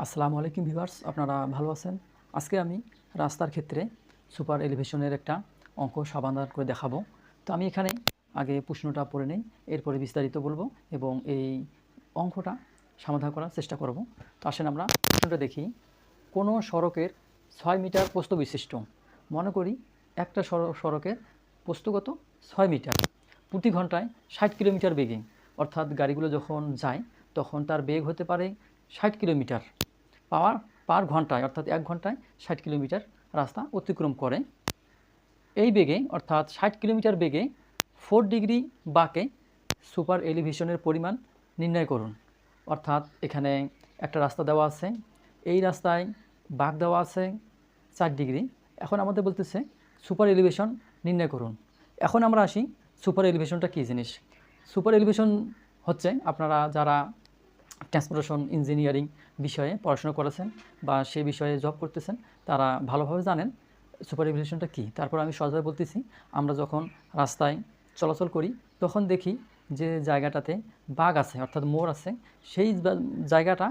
আসসালামু আলাইকুম ভিভার্স আপনারা ভালো আছেন? আজকে আমি রাস্তার ক্ষেত্রে সুপার এলিভেশনের একটা অঙ্ক সমাধান করে দেখাবো। তো আমি এখানে আগে প্রশ্নটা পড়ে নেই, এরপরে বিস্তারিত বলব এবং এই অঙ্কটা সমাধান করার চেষ্টা করব। তো আসেন আমরা প্রশ্নটা দেখি। কোনো সড়কের ছয় মিটার প্রস্থ বিশিষ্ট? মনে করি একটা সড়- সড়কের প্রস্তগত ছয় মিটার। প্রতি ঘন্টায় ষাট কিলোমিটার বেগে। অর্থাৎ গাড়িগুলো যখন যায়, তখন তার বেগ হতে পারে ষাট কিলোমিটার। পাওয়ার পার ঘন্টায়, অর্থাৎ এক ঘন্টায় ষাট কিলোমিটার রাস্তা অতিক্রম করে। এই বেগে, অর্থাৎ ষাট কিলোমিটার বেগে ফোর ডিগ্রি বাঁকে সুপার এলিভেশনের পরিমাণ নির্ণয় করুন। অর্থাৎ এখানে একটা রাস্তা দেওয়া আছে, এই রাস্তায় বাঁক দেওয়া আছে চার ডিগ্রি। এখন আমাদের বলতেছে সুপার এলিভেশন নির্ণয় করুন। এখন আমরা আসি সুপার এলিভেশনটা কী জিনিস? সুপার এলিভেশন হচ্ছে আপনারা যারা ট্রান্সপোর্টেশন ইঞ্জিনিয়ারিং বিষয়ে পড়াশোনা করেছেন বা সেই বিষয়ে জব করতেছেন, তারা ভালোভাবে জানেন সুপার এলিভেশনটা কী। তারপর আমি সহজভাবে বলতেছি, আমরা যখন রাস্তায় চলাচল করি, তখন দেখি যে জায়গাটাতে বাঘ আছে, অর্থাৎ মোড় আছে, সেই জায়গাটা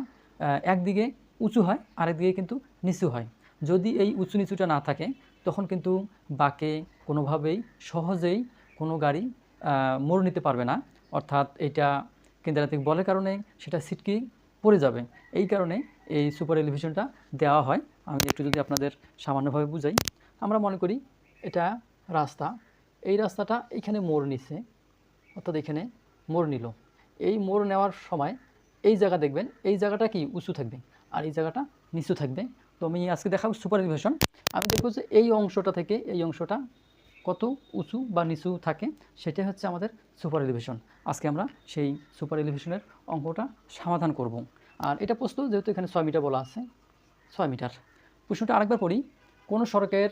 একদিকে উঁচু হয়, আরেকদিকে কিন্তু নিচু হয়। যদি এই উঁচু নিচুটা না থাকে, তখন কিন্তু বাঁকে কোনোভাবেই সহজেই কোনো গাড়ি মোড় নিতে পারবে না। অর্থাৎ এটা কেন্দ্রাতিক বলের কারণে সেটা সিটকি পড়ে যাবে। এই কারণে এই সুপার এলিভেশনটা দেওয়া হয়। আমি একটু যদি আপনাদের সামান্যভাবে বুঝাই, আমরা মনে করি এটা রাস্তা। এই রাস্তাটা এখানে মোড় নিছে, অর্থাৎ এখানে মোড় নিল। এই মোড় নেওয়ার সময় এই জায়গা দেখবেন, এই জায়গাটা কি উঁচু থাকবে আর এই জায়গাটা নিচু থাকবে। তো আমি আজকে দেখাবো সুপার এলিভেশন। আমি দেখব যে এই অংশটা থেকে এই অংশটা কত উঁচু বা নিচু থাকে, সেটাই হচ্ছে আমাদের সুপার এলিভেশন। আজকে আমরা সেই সুপার এলিভেশনের অঙ্কটা সমাধান করব। আর এটা প্রশ্ন, যেহেতু এখানে ছয় মিটার বলা আছে, ছয় মিটার। প্রশ্নটা আরেকবার পড়ি। কোনো সড়কের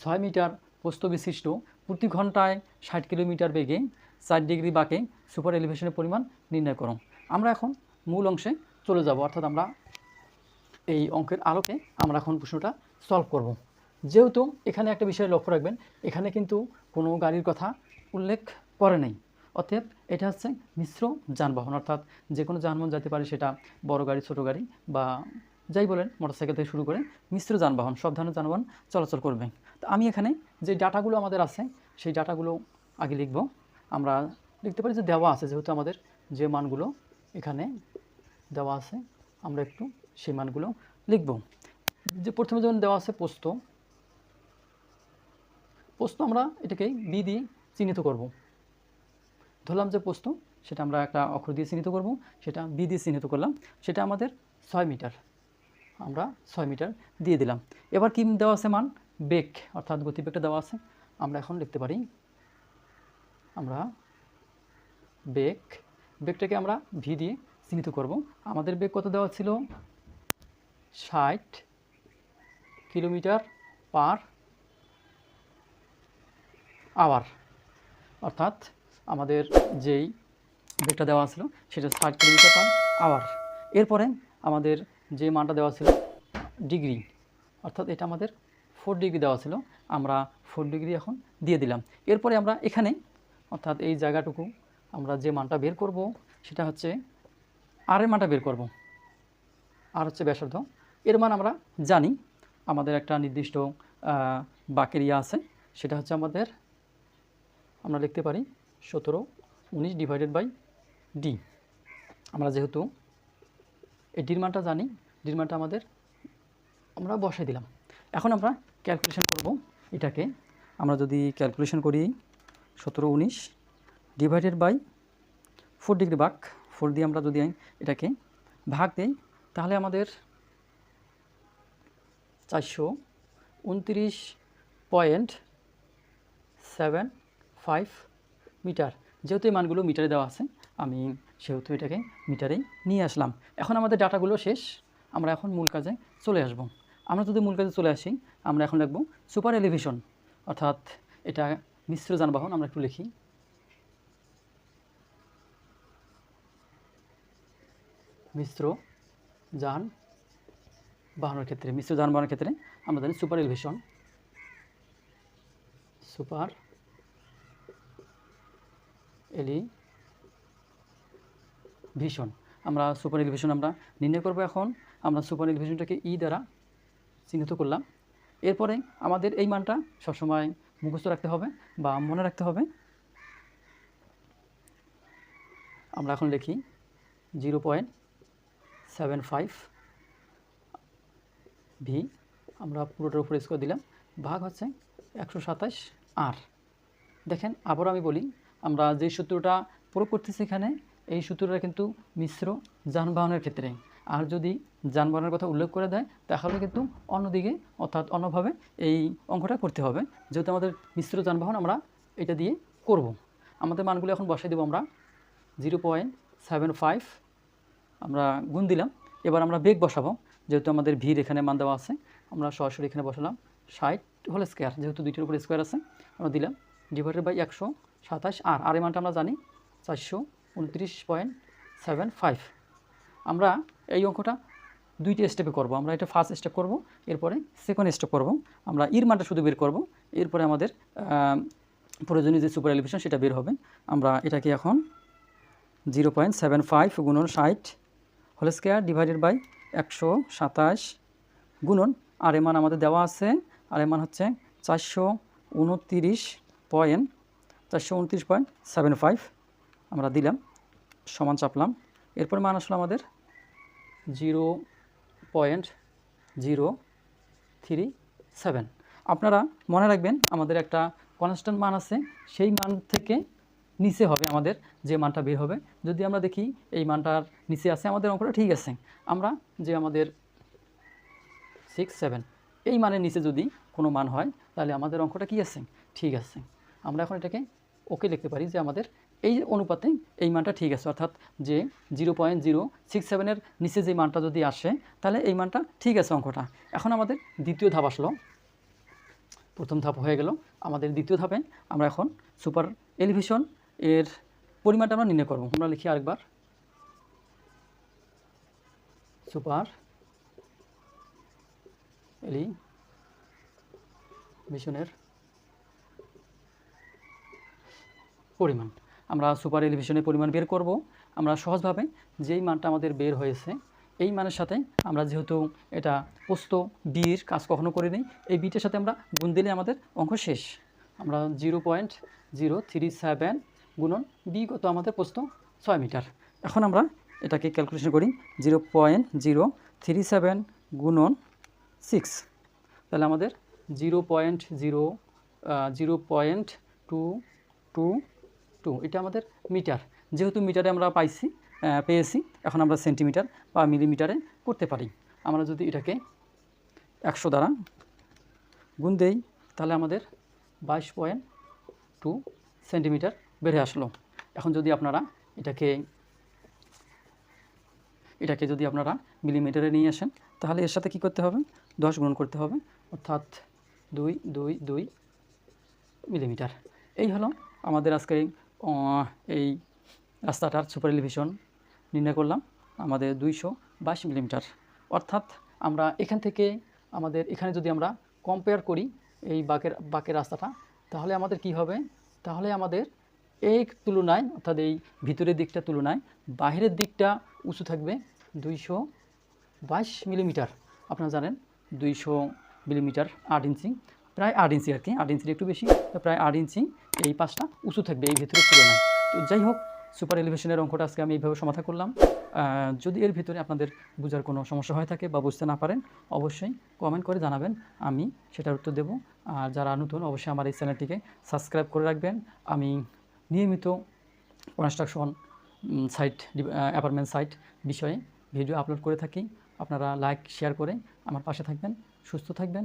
ছয় মিটার প্রস্থ বিশিষ্ট প্রতি ঘন্টায় ষাট কিলোমিটার বেগে চার ডিগ্রি বাঁকে সুপার এলিভেশনের পরিমাণ নির্ণয় করো। আমরা এখন মূল অংশে চলে যাব, অর্থাৎ আমরা এই অঙ্কের আলোকে আমরা এখন প্রশ্নটা সলভ করব। যেহেতু এখানে একটা বিষয় লক্ষ্য রাখবেন, এখানে কিন্তু কোনো গাড়ির কথা উল্লেখ করে নেই। অতএব এটা হচ্ছে মিশ্র যানবাহন, অর্থাৎ যে কোনো যানবাহন যেতে পারে সেটা বড় গাড়ি, ছোট গাড়ি বা যাই বলেন, মোটরসাইকেল থেকে শুরু করে মিশ্র যানবাহন সব ধরনের যানবাহন চলাচল করবে। তো আমি এখানে যে ডাটাগুলো আমাদের আছে, সেই ডাটাগুলো আগে লিখব। আমরা লিখতে পারি যে দেওয়া আছে, যেহেতু আমাদের যে মানগুলো এখানে দেওয়া আছে, আমরা একটু সেই মানগুলো লিখব। যে প্রথমে যেমন দেওয়া আছে পোস্ত পোস্ত আমরা এটাকে বি দিয়ে চিহ্নিত করব। ধরলাম যে পোস্ত, সেটা আমরা একটা অক্ষর দিয়ে চিহ্নিত করব, সেটা বি দিয়ে চিহ্নিত করলাম, সেটা আমাদের ছয় মিটার, আমরা ছয় মিটার দিয়ে দিলাম। এবার কি দেওয়া আছে মান? বেগ, অর্থাৎ গতিবেগটা দেওয়া আছে। আমরা এখন লিখতে পারি, আমরা বেগ, বেগটাকে আমরা ভি দিয়ে চিহ্নিত করব। আমাদের বেগ কত দেওয়া ছিল? ষাট কিলোমিটার পার আওয়ার অর্থাৎ আমাদের যেই বেগটা দেওয়া ছিল সেটা ষাট কিলোমিটার পার আওয়ার। এরপরে আমাদের যে মানটা দেওয়া ছিল ডিগ্রি। অর্থাৎ এটা আমাদের ফোর ডিগ্রি দেওয়া ছিল আমরা ফোর ডিগ্রি এখন দিয়ে দিলাম। এরপরে আমরা এখানে অর্থাৎ এই জায়গাটুকু আমরা যে মানটা বের করব সেটা হচ্ছে আরের মানটা বের করব। আর হচ্ছে ব্যাসার্ধ। এর মান আমরা জানি আমাদের একটা নির্দিষ্ট আহ, বাকের ইয়া আছে সেটা হচ্ছে আমাদের আমরা লিখতে পারি সতেরো উনিশ ডিভাইডেড বাই ডি আমরা যেহেতু এই ডির মানটা জানি, ডির মানটা আমাদের আমরা বসাই দিলাম। এখন আমরা ক্যালকুলেশন করব এটাকে। আমরা যদি ক্যালকুলেশন করি সতেরো উনিশ ডিভাইডেড বাই ফোর ডিগ্রি ভাগ ফোর দিয়ে আমরা যদি এটাকে ভাগ দিই, তাহলে আমাদের চারশো উনত্রিশ পয়েন্ট সেভেন ফাইভ মিটার যেহেতু এই মানগুলো মিটারে দেওয়া আছে, আমি সেহেতু এটাকে মিটারেই নিয়ে আসলাম। এখন আমাদের ডাটাগুলো শেষ। আমরা এখন মূল কাজে চলে আসব। আমরা যদি মূল কাজে চলে আসি, আমরা এখন লিখব সুপার এলিভেশন অর্থাৎ এটা মিশ্র যানবাহন, আমরা একটু লিখি। মিশ্র যান বাহনের ক্ষেত্রে, মিশ্র যানবাহনের ক্ষেত্রে আমরা জানি সুপার এলিভেশন সুপার এলি ভীষণ। আমরা সুপার এলিভেশন আমরা নির্ণয় করব এখন। আমরা সুপার এলিভেশনটাকে ই দ্বারা চিহ্নিত করলাম। এরপরে আমাদের এই মানটা সবসময় মুখস্থ রাখতে হবে বা মনে রাখতে হবে। আমরা এখন লিখি zero point seven five V আমরা পুরোটার উপরে স্কোর দিলাম। ভাগ হচ্ছে একশো সাতাশ আর দেখেন আবার আমি বলি আমরা যে সূত্রটা প্রয়োগ করতেছি এখানে, এই সূত্রটা কিন্তু মিশ্র যানবাহনের ক্ষেত্রে। আর যদি যানবাহনের কথা উল্লেখ করে দেয়, তাহলে কিন্তু অন্যদিকে, অর্থাৎ অন্যভাবে এই অঙ্কটা করতে হবে। যেহেতু আমাদের মিশ্র যানবাহন আমরা এটা দিয়ে করব। আমাদের মানগুলো এখন বসাই দেবো আমরা। জিরো পয়েন্ট সেভেন ফাইভ আমরা গুণ দিলাম। এবার আমরা বেগ বসাবো। যেহেতু আমাদের ভিড় এখানে মান দেওয়া আছে, আমরা সরাসরি এখানে বসালাম। ষাট হল স্কোয়ার, যেহেতু দুইটির উপরে স্কোয়ার আছে, আমরা দিলাম ডিভাইডেড বাই একশো সাতাশ আর আর এই মানটা আমরা জানি চারশো উনত্রিশ পয়েন্ট সেভেন ফাইভ আমরা এই অঙ্কটা দুইটি স্টেপে করব। আমরা এটা ফার্স্ট স্টেপ করব, এরপরে সেকেন্ড স্টেপ করব। আমরা ইর মানটা শুধু বের করব, এরপরে আমাদের প্রয়োজনীয় যে সুপার এলিভেশন সেটা বের হবে। আমরা এটাকে এখন জিরো পয়েন্ট সেভেন ফাইভ গুণন ষাট হোল স্কোয়ার ডিভাইডেড বাই একশো সাতাশ গুণন। আর এর মান আমাদের দেওয়া আছে, আর এর মান হচ্ছে চারশো উনত্রিশ পয়েন্ট, চারশো উনত্রিশ পয়েন্ট সেভেন ফাইভ আমরা দিলাম, সমান চাপলাম। এরপর মান আসলো আমাদের zero point zero three seven. আপনারা মনে রাখবেন আমাদের একটা কনস্ট্যান্ট মান আছে, সেই মান থেকে নিচে হবে আমাদের যে মানটা বের হবে। যদি আমরা দেখি এই মানটার নিচে আছে, আমাদের অঙ্কটা ঠিক আছে। আমরা যে আমাদের সিক্স সেভেন এই মানের নিচে যদি কোনো মান হয়, তাহলে আমাদের অঙ্কটা কি আছে? ঠিক আছে। আমরা এখন এটাকে ওকে লিখতে পারি যে আমাদের এই অনুপাতে এই মানটা ঠিক আছে, অর্থাৎ যে জিরো পয়েন্ট জিরো সিক্স সেভেনের নিচে যে মানটা যদি আসে, তাহলে এই মানটা ঠিক আছে অঙ্কটা। এখন আমাদের দ্বিতীয় ধাপ আসলো। প্রথম ধাপ হয়ে গেল। আমাদের দ্বিতীয় ধাপে আমরা এখন সুপার এলিভেশন এর পরিমাণটা আমরা নির্ণয় করব। আমরা লিখি আরেকবার। সুপার এলিভেশনের পরিমাণ। আমরা সুপার এলিভেশনের পরিমাণ বের করব। আমরা সহজভাবে যেই মানটা আমাদের বের হয়েছে, এই মানের সাথে আমরা যেহেতু এটা পোস্ত বির কাজ কখনো করি নেই এই বিটের সাথে আমরা গুণ দিলে আমাদের অঙ্ক শেষ। আমরা zero point zero three seven গুণন বি কত আমাদের পোস্ত ছয় মিটার। এখন আমরা এটাকে ক্যালকুলেশন করি zero point zero three seven গুণন সিক্স। তাহলে আমাদের zero point zero zero point two two two এটা আমাদের মিটার যেহেতু মিটারে আমরা পাইছি পেয়েছি এখন আমরা সেন্টিমিটার বা মিলিমিটারে করতে পারি। আমরা যদি এটাকে একশো দ্বারা গুণ দেই তাহলে আমাদের বাইশ পয়েন্ট টু সেন্টিমিটার বেড়ে আসলো। এখন যদি আপনারা এটাকে এটাকে যদি আপনারা মিলিমিটারে নিয়ে আসেন তাহলে এর সাথে কি করতে হবে? দশ গুণন করতে হবে অর্থাৎ দুই দুই দুই মিলিমিটার এই হলো আমাদের আজকে এই, আহ, এই রাস্তাটার সুপার এলিভেশন নির্ণয় করলাম। আমাদের দুইশো বাইশ মিলিমিটার। অর্থাৎ আমরা এখান থেকে আমাদের এখানে যদি আমরা কম্পেয়ার করি এই বাকের বাকের রাস্তাটা, তাহলে আমাদের কি হবে? তাহলে আমাদের এই তুলনায়, অর্থাৎ এই ভিতরের দিকটা তুলনায় বাইরের দিকটা উঁচু থাকবে দুইশো বাইশ মিলিমিটার। আপনারা জানেন, দুইশো মিলিমিটার আট ইঞ্চি। প্রায় আট ইঞ্চি আর কি, আট ইঞ্চির একটু বেশি প্রায় আট ইঞ্চি এই পাশটা উঁচু থাকবে, এই ভিতরের তুলনায়। তো যাই হোক সুপার এলিভেশনের অঙ্কটা আজকে আমি এইভাবে সমাধান করলাম। যদি এর ভিতরে আপনাদের বোঝার কোনো সমস্যা হয়ে থাকে বা বুঝতে না পারেন, অবশ্যই কমেন্ট করে জানাবেন, আমি সেটার উত্তর দেবো। আর যারা নতুন, অবশ্যই আমার এই চ্যানেলটিকে সাবস্ক্রাইব করে রাখবেন। আমি নিয়মিত কনস্ট্রাকশন সাইট অ্যাপার্টমেন্ট সাইট বিষয়ে ভিডিও আপলোড করে থাকি। আপনারা লাইক শেয়ার করে আমার পাশে থাকবেন, সুস্থ থাকবেন।